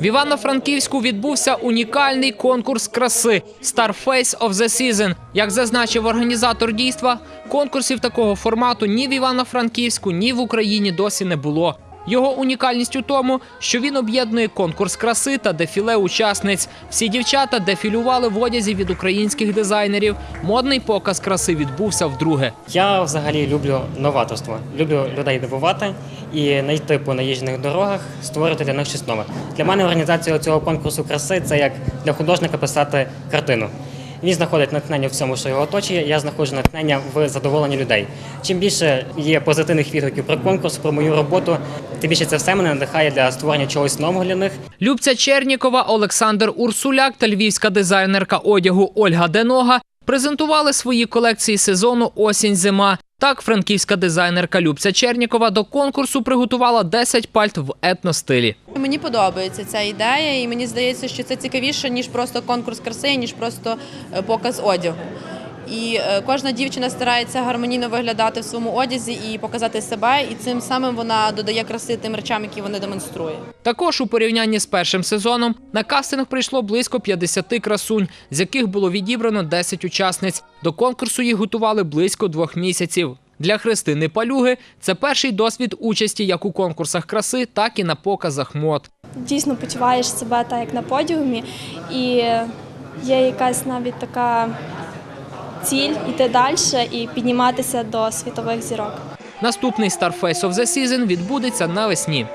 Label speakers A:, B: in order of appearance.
A: В Івано-Франківську відбувся унікальний конкурс краси Star Face of the Season. Як зазначив організатор дійства, конкурсів такого формату ні в Івано-Франківську, ні в Україні досі не було. Його унікальність у тому, що він об'єднує конкурс краси та дефіле учасниць. Всі дівчата дефілювали в одязі від українських дизайнерів. Модний показ краси відбувся вдруге.
B: Я взагалі люблю новаторство, люблю людей дивувати і знайти по наїжджених дорогах, створити для них щось нове. Для мене організація цього конкурсу краси це як для художника писати картину. Він знаходить натхнення в всьому, що його оточує. Я знаходжу натхнення в задоволенні людей. Чим більше є позитивних відгуків про конкурс, про мою роботу, тим більше це все мене надихає для створення чогось нового для них.
A: Любця Чернікова, Олександр Урсуляк та львівська дизайнерка одягу Ольга Денога презентували свої колекції сезону Осінь-зима. Так, франківська дизайнерка Любця Чернікова до конкурсу приготувала 10 пальт в етностилі.
C: Мені подобається ця ідея, і мені здається, що це цікавіше ніж просто конкурс краси, ніж просто е, показ одягу. І е, кожна дівчина старається гармонійно виглядати в своєму одязі і показати себе, і цим самим вона додає краси тим речам, які вони демонструє.
A: Також у порівнянні з першим сезоном на кастинг прийшло близько 50 красунь, з яких було відібрано 10 учасниць. До конкурсу їх готували близько двох місяців. Для Христини Палюги це перший досвід участі як у конкурсах краси, так і на показах мод.
D: дійсно почуваєш себе так, як на подіумі, і є якась навіть така ціль іти далі і підніматися до світових зірок.
A: Наступний Star Face of the Season відбудеться навесні.